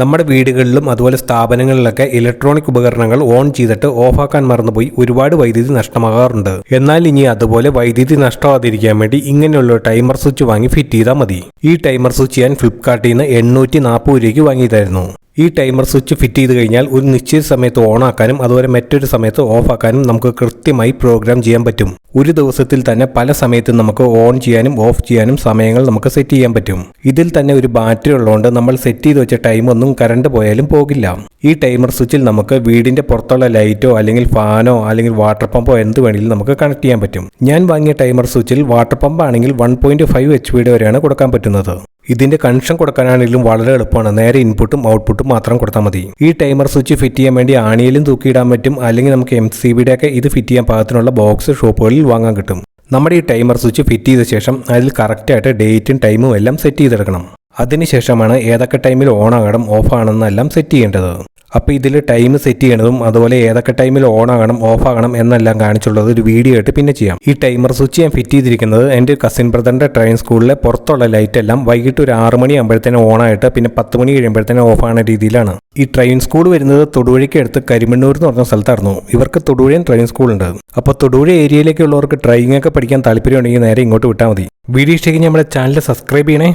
നമ്മുടെ വീടുകളിലും അതുപോലെ സ്ഥാപനങ്ങളിലൊക്കെ ഇലക്ട്രോണിക് ഉപകരണങ്ങൾ ഓൺ ചെയ്തിട്ട് ഓഫാക്കാൻ മറന്നുപോയി ഒരുപാട് വൈദ്യുതി നഷ്ടമാകാറുണ്ട്. എന്നാൽ ഇനി അതുപോലെ വൈദ്യുതി നഷ്ടമാതിരിക്കാൻ വേണ്ടി ഇങ്ങനെയുള്ള ടൈമർ സ്വിച്ച് വാങ്ങി ഫിറ്റ് ചെയ്താൽ മതി. ഈ ടൈമർ സ്വിച്ച് ഞാൻ ഫ്ലിപ്കാർട്ടിൽ നിന്ന് എണ്ണൂറ്റി നാൽപ്പത് രൂപയ്ക്ക് വാങ്ങിയതായിരുന്നു. ഈ ടൈമർ സ്വിച്ച് ഫിറ്റ് ചെയ്ത് കഴിഞ്ഞാൽ ഒരു നിശ്ചിത സമയത്ത് ഓണാക്കാനും അതുപോലെ മറ്റൊരു സമയത്ത് ഓഫ് ആക്കാനും നമുക്ക് കൃത്യമായി പ്രോഗ്രാം ചെയ്യാൻ പറ്റും. ഒരു ദിവസത്തിൽ തന്നെ പല സമയത്തും നമുക്ക് ഓൺ ചെയ്യാനും ഓഫ് ചെയ്യാനും സമയങ്ങൾ നമുക്ക് സെറ്റ് ചെയ്യാൻ പറ്റും. ഇതിൽ തന്നെ ഒരു ബാറ്ററി ഉള്ളതുകൊണ്ട് നമ്മൾ സെറ്റ് ചെയ്ത് വെച്ച ടൈം ഒന്നും കറണ്ട് പോയാലും പോകില്ല. ഈ ടൈമർ സ്വിച്ചിൽ നമുക്ക് വീടിന്റെ പുറത്തുള്ള ലൈറ്റോ അല്ലെങ്കിൽ ഫാനോ അല്ലെങ്കിൽ വാട്ടർ പമ്പോ എന്ത് വേണമെങ്കിലും നമുക്ക് കണക്ട് ചെയ്യാൻ പറ്റും. ഞാൻ വാങ്ങിയ ടൈമർ സ്വിച്ചിൽ വാട്ടർ പമ്പ് ആണെങ്കിൽ വൺ പോയിന്റ് ഫൈവ് എച്ച് പിയുടെ വരെയാണ് കൊടുക്കാൻ പറ്റുന്നത്. ഇതിന്റെ കണക്ഷൻ കൊടുക്കാനാണെങ്കിലും വളരെ എളുപ്പമാണ്. നേരെ ഇൻപുട്ടും ഔട്ട്പുട്ടും മാത്രം കൊടുത്താൽ മതി. ഈ ടൈമർ സ്വിച്ച് ഫിറ്റ് ചെയ്യാൻ വേണ്ടി ആണിയിലും തൂക്കിയിടാൻ പറ്റും. അല്ലെങ്കിൽ നമുക്ക് എം സി ബിയുടെ ഒക്കെ ഇത് ഫിറ്റ് ചെയ്യാൻ പാകത്തിനുള്ള ബോക്സ് ഷോപ്പുകളിൽ വാങ്ങാൻ കിട്ടും. നമ്മുടെ ഈ ടൈമർ സ്വിച്ച് ഫിറ്റ് ചെയ്ത ശേഷം അതിൽ കറക്റ്റായിട്ട് ഡേറ്റും ടൈമും എല്ലാം സെറ്റ് ചെയ്തെടുക്കണം. അതിനുശേഷമാണ് ഏതൊക്കെ ടൈമിൽ ഓൺ ആകണം ഓഫ് ആണെന്നെല്ലാം സെറ്റ് ചെയ്യേണ്ടത്. അപ്പോൾ ഇതിൽ ടൈം സെറ്റ് ചെയ്യണതും അതുപോലെ ഏതൊക്കെ ടൈമിൽ ഓൺ ആകണം ഓഫ് ആകണം എന്നെല്ലാം കാണിച്ചുള്ളത് ഒരു വീഡിയോ ആയിട്ട് പിന്നെ ചെയ്യാം. ഈ ടൈമർ സ്വിച്ച് ഞാൻ ഫിറ്റ് ചെയ്തിരിക്കുന്നത് എന്റെ കസിൻ ബ്രദറിന്റെ ട്രെയിൻ സ്കൂളിലെ പുറത്തുള്ള ലൈറ്റ് എല്ലാം വൈകിട്ട് ഒരു ആറ് മണി ആകുമ്പോഴത്തേനും ഓൺ ആയിട്ട് പിന്നെ പത്ത് മണി കഴിയുമ്പോഴത്തേനും ഓഫ് ആകുന്ന രീതിയിലാണ്. ഈ ട്രെയിൻ സ്കൂൾ വരുന്നത് തൊടുപുഴയ്ക്ക് അടുത്ത് കരിമണ്ണൂർ എന്ന് പറഞ്ഞ സ്ഥലത്തായിരുന്നു. ഇവർക്ക് തൊടുപുഴയും ട്രെയിൻ സ്കൂൾ ഉണ്ട്. അപ്പോൾ തൊടുവഴി ഏരിയയിലേക്കുള്ളവർക്ക് ഡ്രൈവിംഗ് ഒക്കെ പഠിക്കാൻ താല്പര്യമുണ്ടെങ്കിൽ നേരെ ഇങ്ങോട്ട് വിട്ടാൽ മതി. വീഡിയോ ഇഷ്ടമെങ്കിൽ നമ്മുടെ ചാനൽ സബ്സ്ക്രൈബ് ചെയ്യണേ.